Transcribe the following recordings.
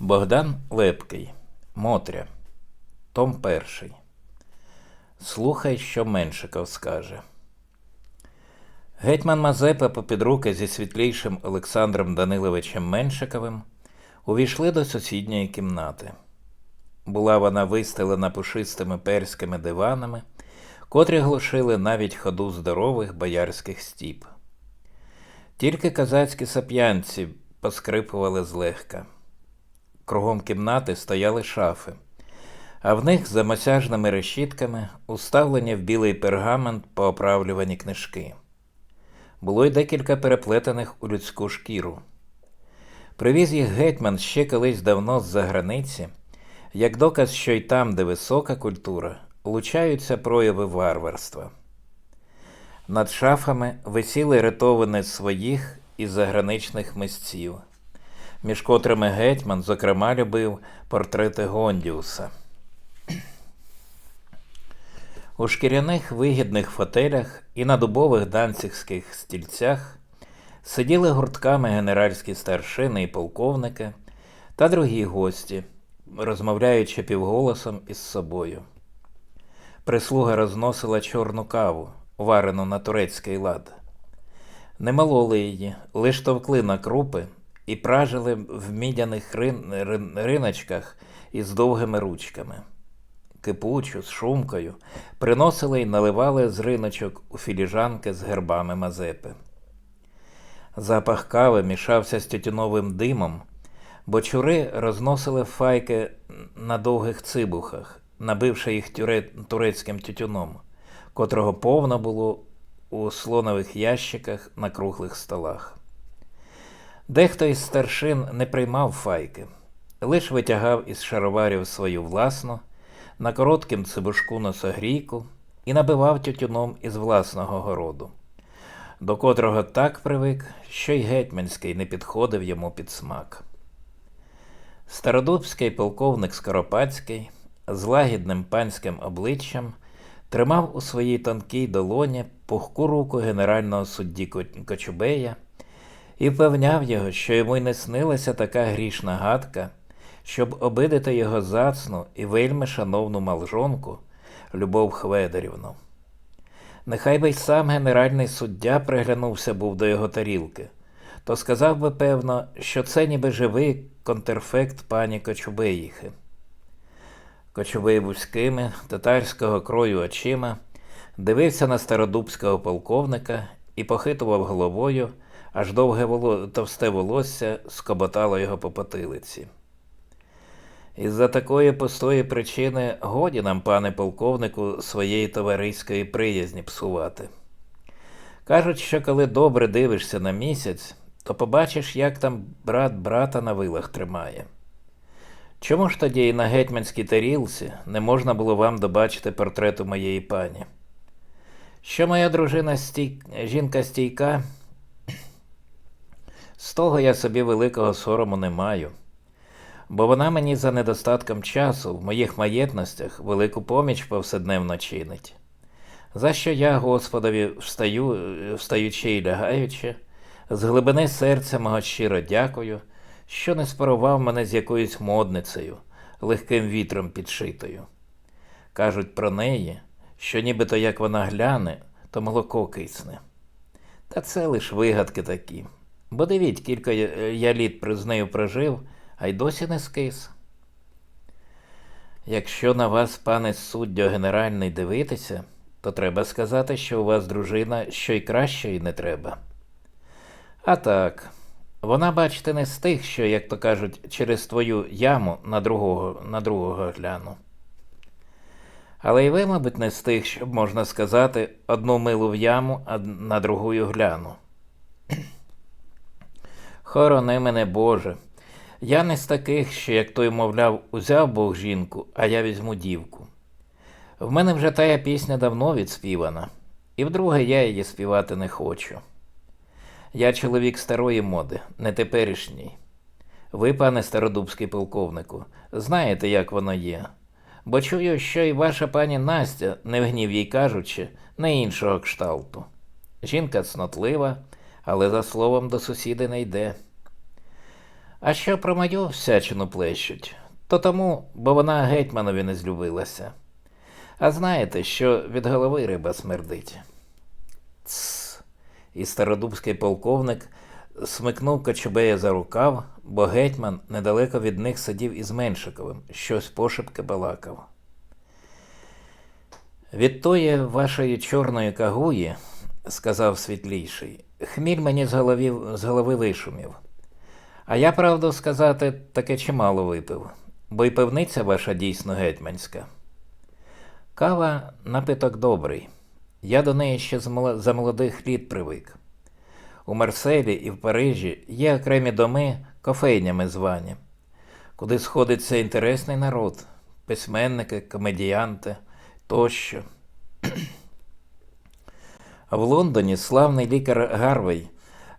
Богдан Лепкий. Мотря. Том перший. Слухай, що Меншиков скаже. Гетьман Мазепа попід руки зі світлійшим Олександром Даниловичем Меншиковим увійшли до сусідньої кімнати. Була вона вистелена пушистими перськими диванами, котрі глушили навіть ходу здорових боярських стіп. Тільки козацькі сап'янці поскрипували злегка. Кругом кімнати стояли шафи, а в них за масяжними решітками уставлені в білий пергамент пооправлювані книжки. Було й декілька переплетених у людську шкіру. Привіз їх гетьман ще колись давно з-за границі, як доказ, що й там, де висока культура, лучаються прояви варварства. Над шафами висіли ритовини своїх і заграничних мисців, між котрими гетьман, зокрема, любив портрети Гондіуса. У шкіряних вигідних фотелях і на дубових данцівських стільцях сиділи гуртками генеральські старшини і полковники та другі гості, розмовляючи півголосом із собою. Прислуга розносила чорну каву, варену на турецький лад. Не мололи її, лиш товкли на крупи і пражили в мідяних рин... рин... риночках із довгими ручками. Кипучу, з шумкою, приносили й наливали з риночок у філіжанки з гербами Мазепи. Запах кави мішався з тютюновим димом, бо чури розносили файки на довгих цибухах, набивши їх тюре... турецьким тютюном, котрого повно було у слонових ящиках на круглих столах. Дехто із старшин не приймав файки, лиш витягав із шароварів свою власну, на коротким цибушку носогрійку і набивав тютюном із власного городу, до котрого так привик, що й гетьманський не підходив йому під смак. Стародубський полковник Скоропадський з лагідним панським обличчям тримав у своїй тонкій долоні пухку руку генерального судді Кочубея і впевняв його, що йому й не снилася така грішна гадка, щоб обидити його зацну і вельми шановну малжонку Любов Хведерівну. Нехай би й сам генеральний суддя приглянувся був до його тарілки, то сказав би, певно, що це ніби живий контрфект пані Кочубеїхи. Кочубей вузькими, татарського крою очима, дивився на стародубського полковника і похитував головою, аж довге воло... товсте волосся скоботало його по потилиці. Із-за такої пустої причини годі нам, пане полковнику, своєї товариської приязні псувати. Кажуть, що коли добре дивишся на місяць, то побачиш, як там брат брата на вилах тримає. Чому ж тоді і на гетьманській тарілці не можна було вам добачити портрету моєї пані? Що моя дружина стій... жінка стійка, з того я собі великого сорому не маю, бо вона мені за недостатком часу в моїх маєтностях велику поміч повседневно чинить. За що я, Господові, встаю, встаючи і лягаючи, з глибини серця мого щиро дякую що не спарував мене з якоюсь модницею, легким вітром підшитою. Кажуть про неї, що нібито як вона гляне, то молоко кисне. Та це лиш вигадки такі. Бо дивіть, кілька я літ з нею прожив, а й досі не скис. Якщо на вас, пане суддя генеральний, дивитися, то треба сказати, що у вас дружина що й кращої не треба. А так, вона, бачите, не з тих, що, як то кажуть, через твою яму на другого на другого гляну. Але й ви, мабуть, не з тих, що можна сказати, одну милу в яму, а на другую гляну. Хорони мене, Боже. Я не з таких, що, як той, мовляв, узяв Бог жінку, а я візьму дівку. В мене вже тая пісня давно відспівана, і вдруге я її співати не хочу. Я чоловік старої моди, не теперішній. Ви, пане стародубський полковнику, знаєте, як воно є. Бо чую, що і ваша пані Настя, не в гнів їй кажучи, не іншого кшталту. Жінка цнотлива, але за словом до сусіди не йде. А що про мою всячину плещуть, то тому, бо вона гетьманові не злюбилася. А знаєте, що від голови риба смердить. Цс. І стародубський полковник смикнув Кочубея за рукав, бо гетьман недалеко від них сидів із Меншиковим, щось пошепки балакав. Від тої вашої чорної кагуї, сказав світліший, хміль мені з голови, з голови вишумів. А я, правду сказати, таке чимало випив, бо й пивниця ваша дійсно гетьманська. Кава напиток добрий. Я до неї ще за молодих літ привик. У Марселі і в Парижі є окремі доми кофейнями звані, куди сходиться інтересний народ, письменники, комедіянти тощо. В Лондоні славний лікар Гарвей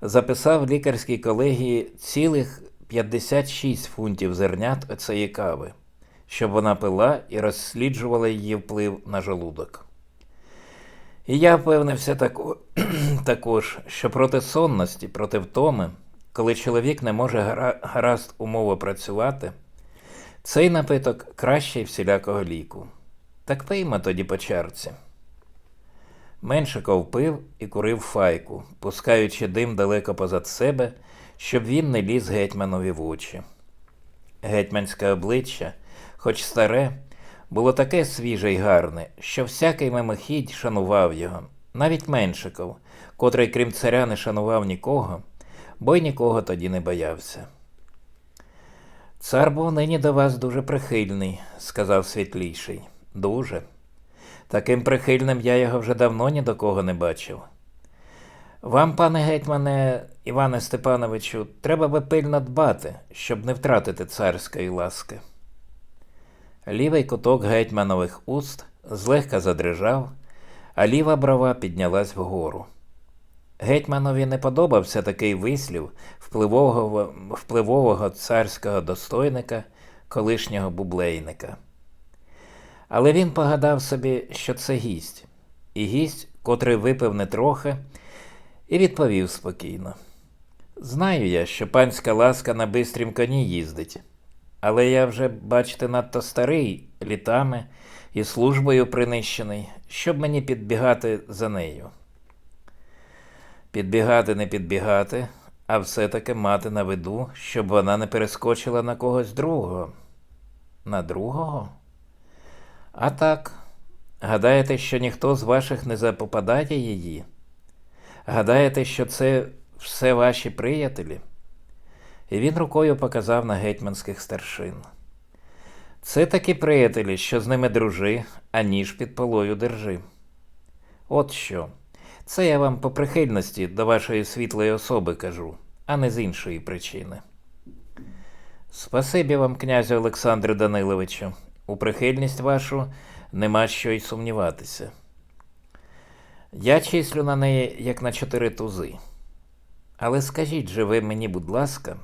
записав лікарській колегії цілих 56 фунтів зернят оцеї кави, щоб вона пила і розсліджувала її вплив на желудок. І я впевнився тако, також, що проти сонності, проти втоми, коли чоловік не може гара- гаразд умово працювати, цей напиток кращий всілякого ліку. Так пиймо тоді по чарці. Меншиков пив і курив файку, пускаючи дим далеко позад себе, щоб він не ліз гетьманові в очі. Гетьманське обличчя, хоч старе, було таке свіже й гарне, що всякий мимохідь шанував його, навіть Меншиков, котрий, крім царя, не шанував нікого, бо й нікого тоді не боявся. Цар був нині до вас дуже прихильний, сказав світліший. Дуже. Таким прихильним я його вже давно ні до кого не бачив. Вам, пане гетьмане Іване Степановичу, треба би пильно дбати, щоб не втратити царської ласки. Лівий куток гетьманових уст злегка задрижав, а ліва брова піднялась вгору. Гетьманові не подобався такий вислів впливового, впливового царського достойника, колишнього бублейника. Але він погадав собі, що це гість, і гість, котрий випив не трохи, і відповів спокійно. Знаю я, що панська ласка на бистрім коні їздить, але я вже, бачите, надто старий літами і службою принищений, щоб мені підбігати за нею. Підбігати не підбігати, а все-таки мати на виду, щоб вона не перескочила на когось другого. На другого? А так, гадаєте, що ніхто з ваших не запопадає її? Гадаєте, що це все ваші приятелі? І він рукою показав на гетьманських старшин. Це такі приятелі, що з ними дружи, а ніж під полою держи. От що. Це я вам по прихильності до вашої світлої особи кажу, а не з іншої причини. Спасибі вам, князю Олександре Даниловичу. У прихильність вашу нема що й сумніватися. Я числю на неї як на чотири тузи. Але скажіть же ви мені, будь ласка,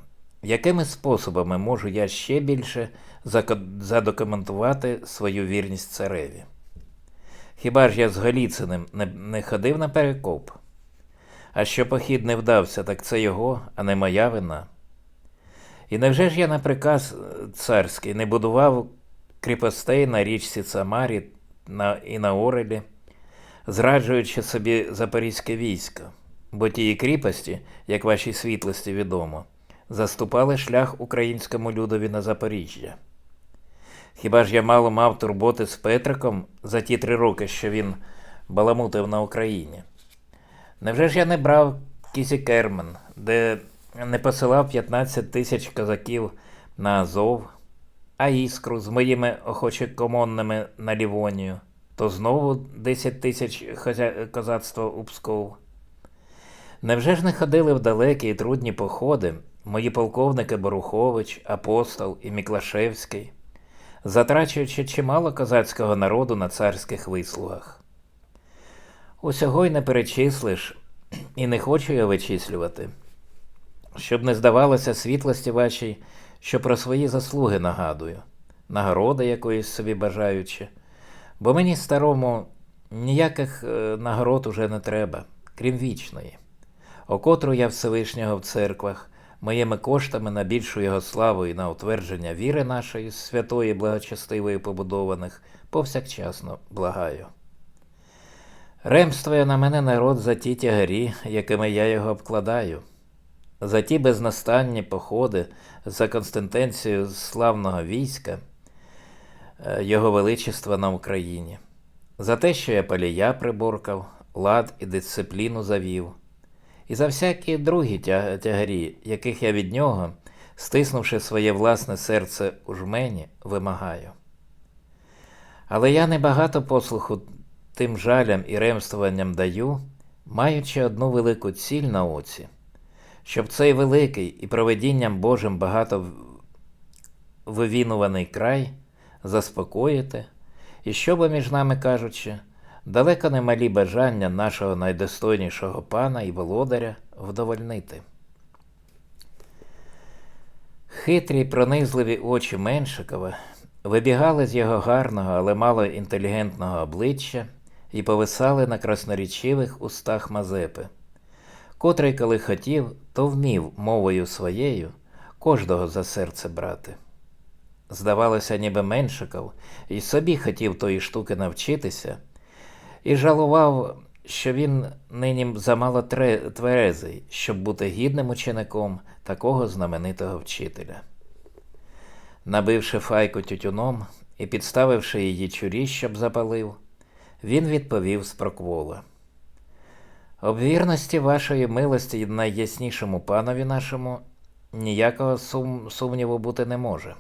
якими способами можу я ще більше задокументувати свою вірність цареві? Хіба ж я з Голіциним не, ходив на перекоп? А що похід не вдався, так це його, а не моя вина. І невже ж я на приказ царський не будував кріпостей на річці Самарі і на Орелі, зраджуючи собі запорізьке військо, бо тії кріпості, як вашій світлості відомо, заступали шлях українському людові на Запоріжжя. Хіба ж я мало мав турботи з Петриком за ті три роки, що він баламутив на Україні? Невже ж я не брав Кізікермен, де не посилав 15 тисяч козаків на Азов, а іскру з моїми охочекомонними на Лівонію, то знову 10 тисяч хозя... козацтва у Псков? Невже ж не ходили в далекі і трудні походи мої полковники Борухович, Апостол і Міклашевський, затрачуючи чимало козацького народу на царських вислугах? Усього й не перечислиш, і не хочу я вичислювати, щоб не здавалося світлості вашій, що про свої заслуги нагадую, нагороди якоїсь собі бажаючи, бо мені старому ніяких е, нагород уже не треба, крім вічної, о котру я Всевишнього в церквах моїми коштами на більшу його славу і на утвердження віри нашої святої, благочестивої побудованих, повсякчасно благаю. Ремствує на мене народ за ті тягарі, якими я його обкладаю, за ті безнастанні походи за константенцією славного війська, е, Його Величества на Україні, за те, що я палія приборкав, лад і дисципліну завів, і за всякі другі тя- тягарі, яких я від нього, стиснувши своє власне серце у жмені, вимагаю. Але я небагато послуху тим жалям і ремствуванням даю, маючи одну велику ціль на оці, щоб цей великий і проведінням Божим багато вивінуваний край заспокоїти, і щоб, між нами кажучи, далеко не малі бажання нашого найдостойнішого пана і володаря вдовольнити. Хитрі й пронизливі очі Меншикова вибігали з його гарного, але мало інтелігентного обличчя і повисали на краснорічивих устах Мазепи, котрий, коли хотів, то вмів мовою своєю кожного за серце брати. Здавалося, ніби Меншиков і собі хотів тої штуки навчитися, і жалував, що він нині замало тверезий, щоб бути гідним учеником такого знаменитого вчителя. Набивши файку тютюном і підставивши її чурі, щоб запалив, він відповів з проквола. Об вірності вашої милості найяснішому панові нашому ніякого сум- сумніву бути не може.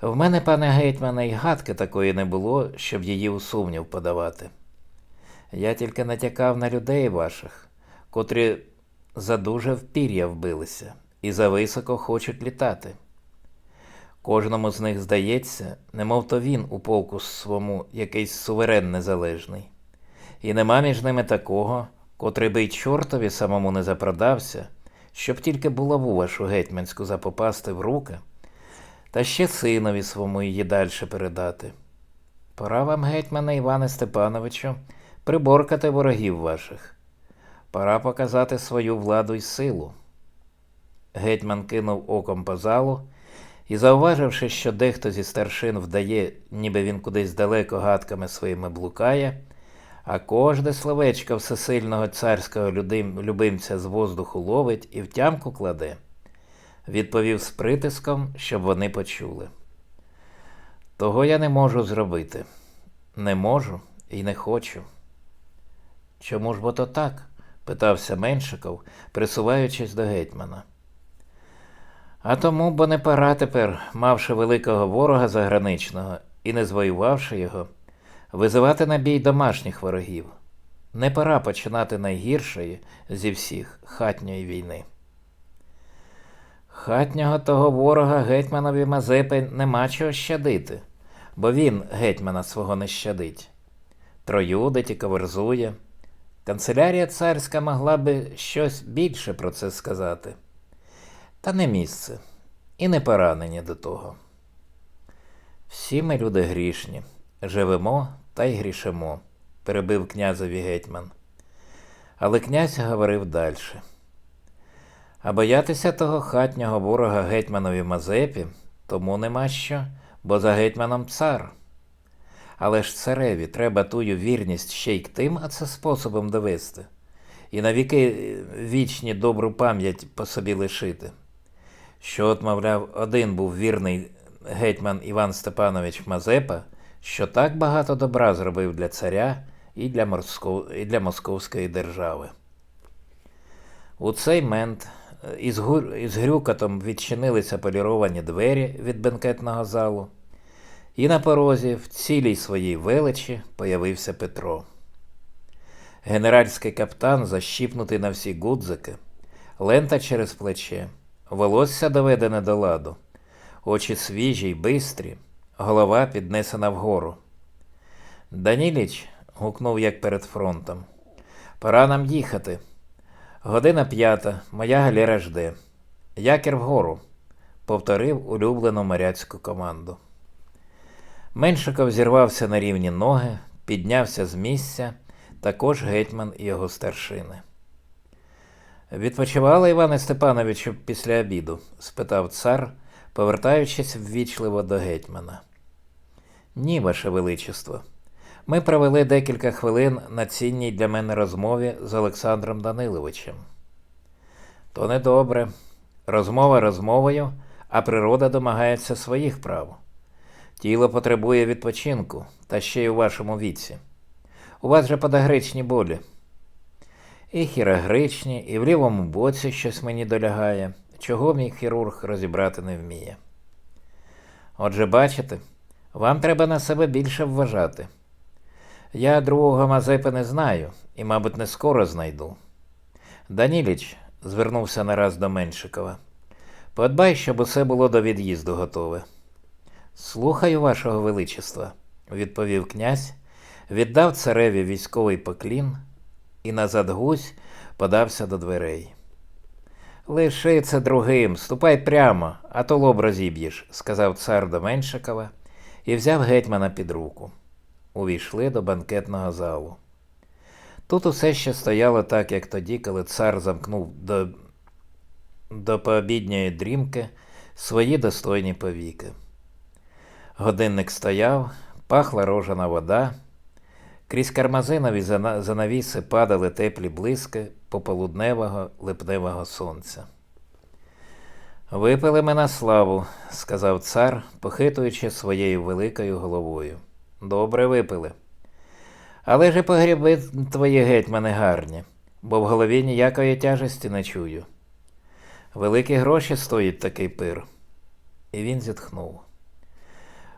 В мене, пане гетьмане, й гадки такої не було, щоб її у сумнів подавати. Я тільки натякав на людей ваших, котрі задуже в пір'я вбилися і зависоко хочуть літати. Кожному з них здається, немов то він у полку свому якийсь суверен незалежний, і нема між ними такого, котрий би й чортові самому не запродався, щоб тільки булаву вашу гетьманську запопасти в руки, та ще синові свому її дальше передати. Пора вам, гетьмане Іване Степановичу, приборкати ворогів ваших. Пора показати свою владу й силу. Гетьман кинув оком по залу і, зауваживши, що дехто зі старшин вдає, ніби він кудись далеко гадками своїми блукає, а кожне словечко всесильного царського любимця з воздуху ловить і в тямку кладе, відповів з притиском, щоб вони почули. Того я не можу зробити. Не можу і не хочу. Чому ж бо то так? питався Меншиков, присуваючись до гетьмана. А тому, бо не пора тепер, мавши великого ворога заграничного і не звоювавши його, визивати на бій домашніх ворогів. Не пора починати найгіршої зі всіх хатньої війни. Хатнього того ворога гетьманові Мазепи нема чого щадити, бо він гетьмана свого не щадить. Троюдить і каверзує. Канцелярія царська могла би щось більше про це сказати. Та не місце, і не поранені до того. Всі ми люди грішні, живемо та й грішимо, перебив князеві гетьман. Але князь говорив далі. А боятися того хатнього ворога гетьманові Мазепі тому нема що, бо за гетьманом цар. Але ж цареві треба тую вірність ще й к тим, а це способом довести, і навіки е, вічні добру пам'ять по собі лишити. Що, от, мовляв, один був вірний гетьман Іван Степанович Мазепа, що так багато добра зробив для царя і для, морсько... і для Московської держави. У цей мент е, із, гур... із грюкотом відчинилися поліровані двері від бенкетного залу, і на порозі в цілій своїй величі появився Петро. Генеральський каптан, защіпнутий на всі гудзики, лента через плече, волосся доведене до ладу, очі свіжі й бистрі, голова піднесена вгору. Даніліч гукнув як перед фронтом. Пора нам їхати. Година п'ята, моя галера жде. Якір вгору, повторив улюблену моряцьку команду. Меншиков зірвався на рівні ноги, піднявся з місця, також гетьман і його старшини. Відпочивали, Іване Степановичу, після обіду? спитав цар, повертаючись ввічливо до гетьмана. Ні, ваше величество. Ми провели декілька хвилин на цінній для мене розмові з Олександром Даниловичем. То недобре. Розмова розмовою, а природа домагається своїх прав. Тіло потребує відпочинку, та ще й у вашому віці. У вас же подагричні болі. І хірагричні, і в лівому боці щось мені долягає, чого мій хірург розібрати не вміє. Отже, бачите, вам треба на себе більше вважати. Я другого Мазепи не знаю і, мабуть, не скоро знайду. Даніліч звернувся нараз до Меншикова. Подбай, щоб усе було до від'їзду готове. Слухаю, вашого величества, відповів князь, віддав цареві військовий поклін і назад гусь подався до дверей. Лиши це другим, ступай прямо, а то лоб розіб'єш, сказав цар до Меншикова і взяв гетьмана під руку. Увійшли до банкетного залу. Тут усе ще стояло так, як тоді, коли цар замкнув до, до пообідньої дрімки свої достойні повіки. Годинник стояв, пахла рожана вода, крізь кармазинові зана- занавіси падали теплі блиски пополудневого липневого сонця. Випили ми на славу, сказав цар, похитуючи своєю великою головою. Добре випили. Але ж і погріби твої гетьмани гарні, бо в голові ніякої тяжесті не чую. Великі гроші стоїть такий пир. І він зітхнув.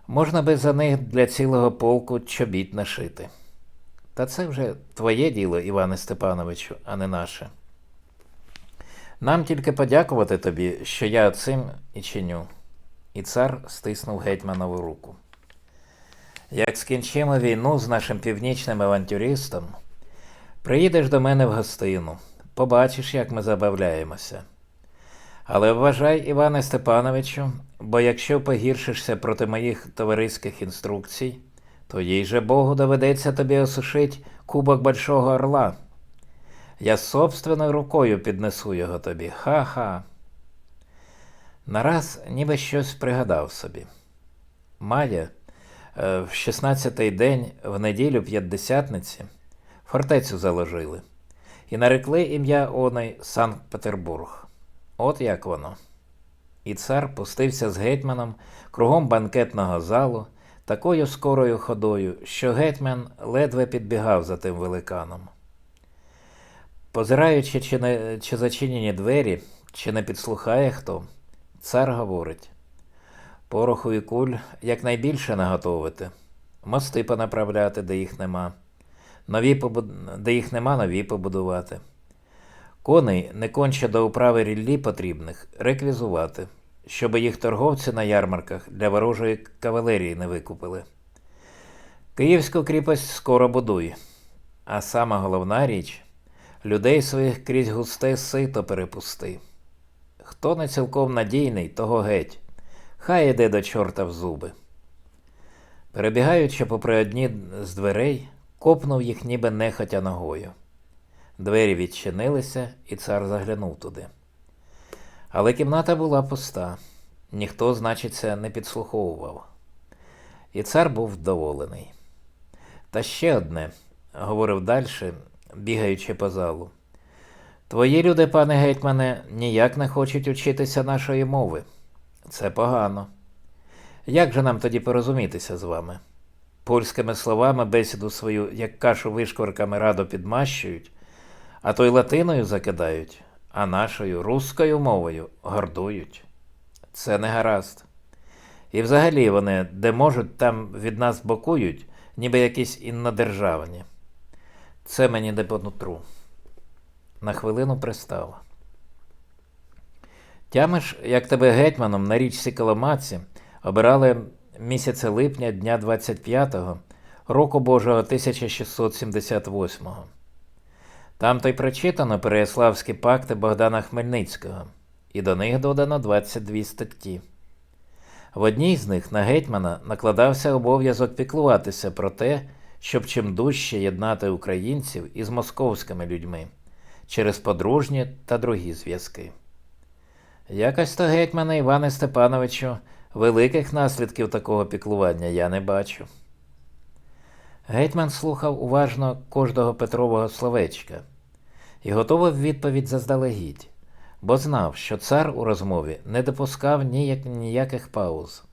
Можна би за них для цілого полку чобіт нашити. Та це вже твоє діло, Іване Степановичу, а не наше. Нам тільки подякувати тобі, що я цим і чиню. І цар стиснув гетьманову руку. Як скінчимо війну з нашим північним авантюристом, приїдеш до мене в гостину, побачиш, як ми забавляємося. Але вважай, Іване Степановичу, бо якщо погіршишся проти моїх товариських інструкцій, то їй же Богу доведеться тобі осушить кубок Большого Орла. Я собственною рукою піднесу його тобі. Ха-ха. Нараз ніби щось пригадав собі. Має е, в 16-й день в неділю п'ятдесятниці фортецю заложили і нарекли ім'я оной Санкт-Петербург. От як воно. І цар пустився з гетьманом кругом банкетного залу такою скорою ходою, що гетьман ледве підбігав за тим великаном. Позираючи, чи, не, чи зачинені двері, чи не підслухає хто, цар говорить пороху і куль якнайбільше наготовити, мости понаправляти, де їх нема, нові побуд... де їх нема, нові побудувати. Коней не конче до управи ріллі потрібних реквізувати, щоб їх торговці на ярмарках для ворожої кавалерії не викупили. Київську кріпость скоро будуй, а сама головна річ людей своїх крізь густе сито перепусти. Хто не цілком надійний, того геть, хай іде до чорта в зуби. Перебігаючи попри одні з дверей, копнув їх ніби нехотя ногою. Двері відчинилися, і цар заглянув туди. Але кімната була пуста, ніхто, значиться, не підслуховував. І цар був вдоволений. Та ще одне, говорив далі, бігаючи по залу. Твої люди, пане гетьмане, ніяк не хочуть учитися нашої мови. Це погано. Як же нам тоді порозумітися з вами? Польськими словами бесіду свою, як кашу вишкварками радо підмащують, а то й латиною закидають, а нашою рускою мовою гордують. Це не гаразд. І взагалі вони, де можуть, там від нас бокують, ніби якісь іннодержавні. Це мені не по нутру. На хвилину пристав. Тямиш, як тебе гетьманом на річці Коломаці обирали місяця липня дня 25-го, року Божого 1678-го. Там то й прочитано Переяславські пакти Богдана Хмельницького, і до них додано 22 статті. В одній з них на гетьмана накладався обов'язок піклуватися про те, щоб чим дужче єднати українців із московськими людьми, через подружні та другі зв'язки. Якось то гетьмане Іване Степановичу, великих наслідків такого піклування я не бачу. Гетьман слухав уважно кожного Петрового словечка і готував відповідь заздалегідь, бо знав, що цар у розмові не допускав ніяк, ніяких пауз.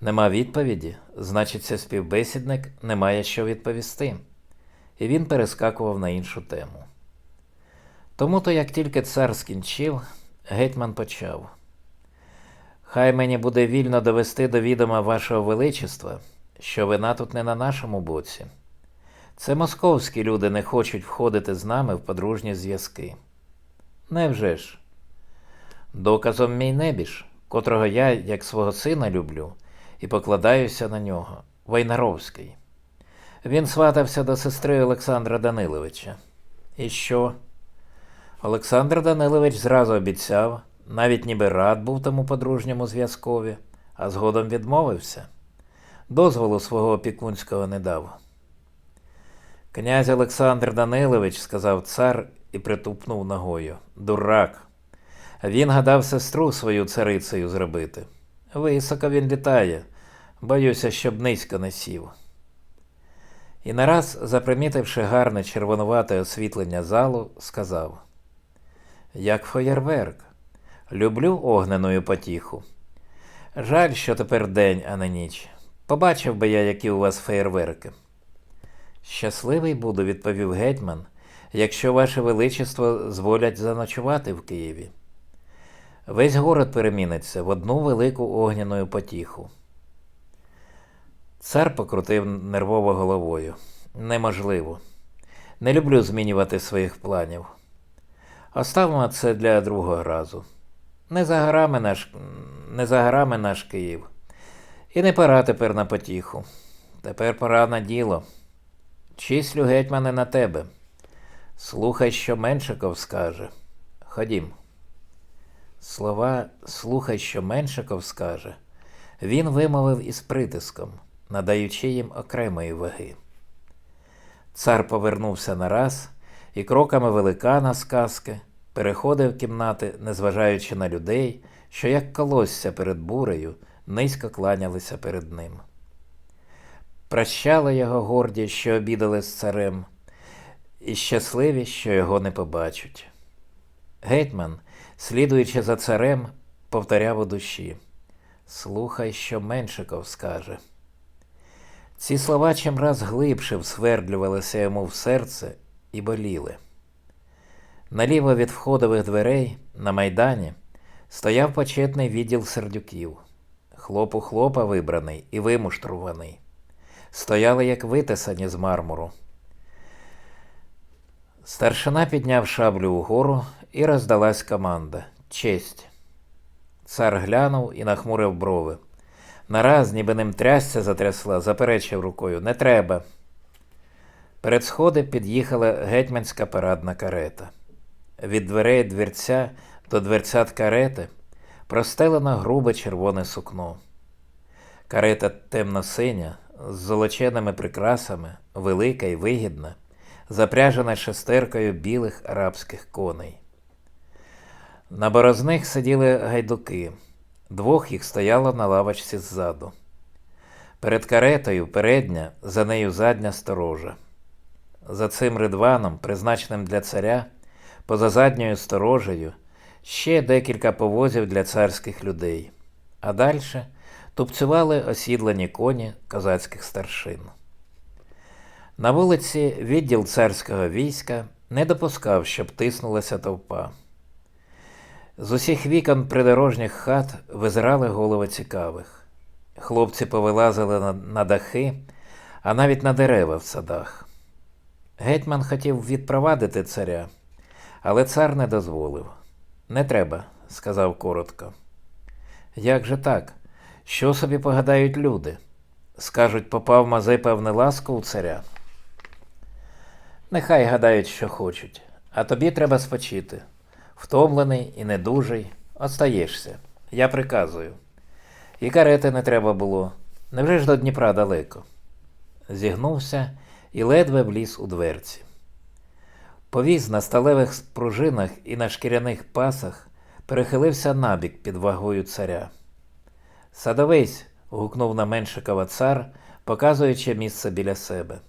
Нема відповіді, значиться співбесідник не має що відповісти, і він перескакував на іншу тему. Тому то, як тільки цар скінчив, гетьман почав. Хай мені буде вільно довести до відома вашого величества, що вина тут не на нашому боці. Це московські люди не хочуть входити з нами в подружні зв'язки. Невже ж? Доказом мій небіж, котрого я, як свого сина, люблю, і покладаюся на нього, Войнаровський. Він сватався до сестри Олександра Даниловича. І що? Олександр Данилович зразу обіцяв, навіть ніби рад був тому подружньому зв'язкові, а згодом відмовився. Дозволу свого опікунського не дав. Князь Олександр Данилович, сказав цар і притупнув ногою. Дурак. Він гадав сестру свою царицею зробити. Високо він літає, боюся, щоб низько не сів. І нараз, запримітивши гарне червонувате освітлення залу, сказав Як феєрверк, люблю огненою потіху. Жаль, що тепер день, а не ніч. Побачив би я, які у вас феєрверки. Щасливий буду, відповів гетьман, якщо ваше величество зволять заночувати в Києві. Весь город переміниться в одну велику огняну потіху. Цар покрутив нервово головою. Неможливо. Не люблю змінювати своїх планів. Оставимо це для другого разу. Не за горами наш, не за горами наш Київ. І не пора тепер на потіху. Тепер пора на діло. Числю гетьмане на тебе. Слухай, що Меншиков скаже. Ходім. Слова слухай, що Меншиков скаже, він вимовив із притиском, надаючи їм окремої ваги. Цар повернувся нараз і кроками великана з казки переходив кімнати, незважаючи на людей, що, як колосся перед бурею, низько кланялися перед ним. Прощали його горді, що обідали з царем, і щасливі, що його не побачать. Гетьман, слідуючи за царем, повторяв у душі Слухай, що Меншиков скаже. Ці слова чимраз глибше всвердлювалися йому в серце і боліли. Наліво від входових дверей на майдані стояв почетний відділ сердюків, хлоп у хлопа вибраний і вимуштруваний. Стояли, як витисані з мармуру. Старшина підняв шаблю угору і роздалась команда Честь. Цар глянув і нахмурив брови. Нараз, ніби ним трясця затрясла, заперечив рукою Не треба. Перед сходи під'їхала гетьманська парадна карета. Від дверей двірця до дверцят карети простелено грубе червоне сукно. Карета темно-синя, з золоченими прикрасами, велика і вигідна, запряжена шестеркою білих арабських коней. На борозних сиділи гайдуки, двох їх стояло на лавочці ззаду. Перед каретою передня, за нею задня сторожа. За цим ридваном, призначеним для царя, поза задньою сторожею, ще декілька повозів для царських людей, а далі тупцювали осідлені коні козацьких старшин. На вулиці відділ царського війська не допускав, щоб тиснулася товпа. З усіх вікон придорожніх хат визирали голови цікавих. Хлопці повилазили на, на дахи, а навіть на дерева в садах. Гетьман хотів відпровадити царя, але цар не дозволив. Не треба, сказав коротко. Як же так? Що собі погадають люди? Скажуть, попав Мазепа в неласку у царя. Нехай гадають, що хочуть, а тобі треба спочити. Втомлений і недужий, остаєшся. Я приказую. І карети не треба було. Невже ж до Дніпра далеко? Зігнувся і ледве вліз у дверці. Повіз на сталевих пружинах і на шкіряних пасах перехилився набік під вагою царя. Садовись. гукнув на Меншикова цар, показуючи місце біля себе.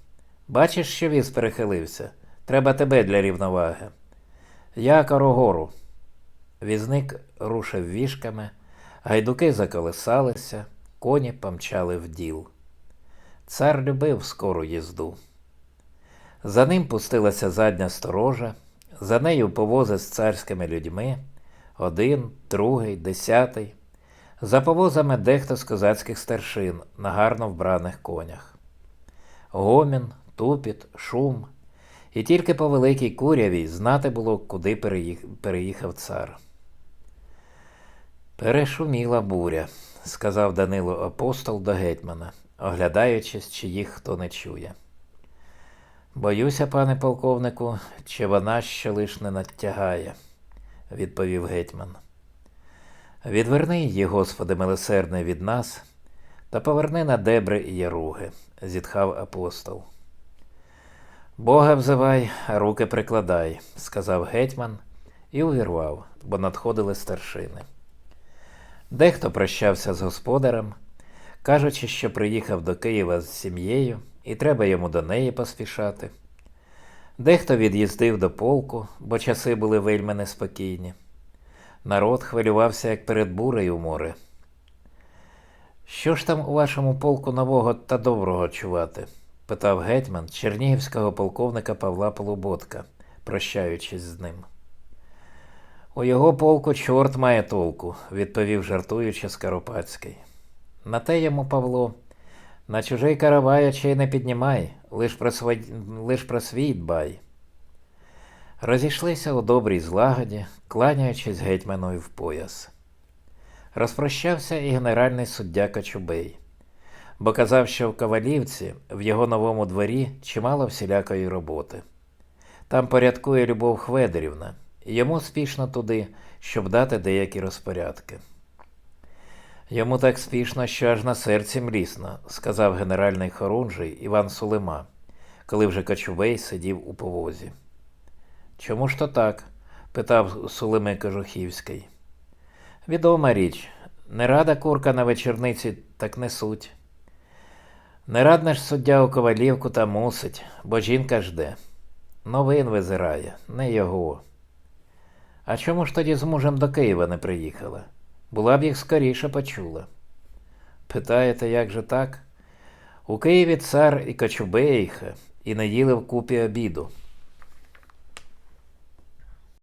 Бачиш, що віз перехилився? Треба тебе для рівноваги. Я Карогору. Візник рушив вішками, гайдуки заколисалися, коні помчали в діл. Цар любив скору їзду. За ним пустилася задня сторожа, за нею повози з царськими людьми, один, другий, десятий. За повозами дехто з козацьких старшин на гарно вбраних конях. Гомін, тупіт, шум. І тільки по великій курявій знати було, куди переїхав цар. Перешуміла буря, сказав Данило апостол до гетьмана, оглядаючись, чи їх хто не чує. Боюся, пане полковнику, чи вона ще лиш не надтягає, відповів гетьман. Відверни її, Господи, милосердний від нас, та поверни на дебри і яруги, зітхав апостол. Бога взивай, а руки прикладай, сказав гетьман і увірвав, бо надходили старшини. Дехто прощався з господарем, кажучи, що приїхав до Києва з сім'єю і треба йому до неї поспішати. Дехто від'їздив до полку, бо часи були вельми неспокійні. Народ хвилювався, як перед бурею море. Що ж там у вашому полку нового та доброго чувати? питав гетьман чернігівського полковника Павла Полуботка, прощаючись з ним. У його полку чорт має толку, відповів жартуючи Скоропадський. На те йому, Павло, на чужий каравай очей не піднімай, лиш про, свій, лиш про свій дбай. Розійшлися у добрій злагоді, кланяючись гетьманові в пояс. Розпрощався і генеральний суддя Кочубей, бо казав, що в Ковалівці, в його новому дворі, чимало всілякої роботи. Там порядкує Любов Хведерівна, йому спішно туди, щоб дати деякі розпорядки. Йому так спішно, що аж на серці млісно, сказав генеральний хорунжий Іван Сулима, коли вже Кочубей сидів у повозі. Чому ж то так? питав Сулими Кожухівський. Відома річ, не рада курка на вечорниці, так не суть. Не радне ж суддя у ковалівку та мусить, бо жінка жде. Новин визирає, не його. А чому ж тоді з мужем до Києва не приїхала? Була б їх скоріше почула. Питаєте, як же так? У Києві цар і Кочубейха, і не їли вкупі обіду.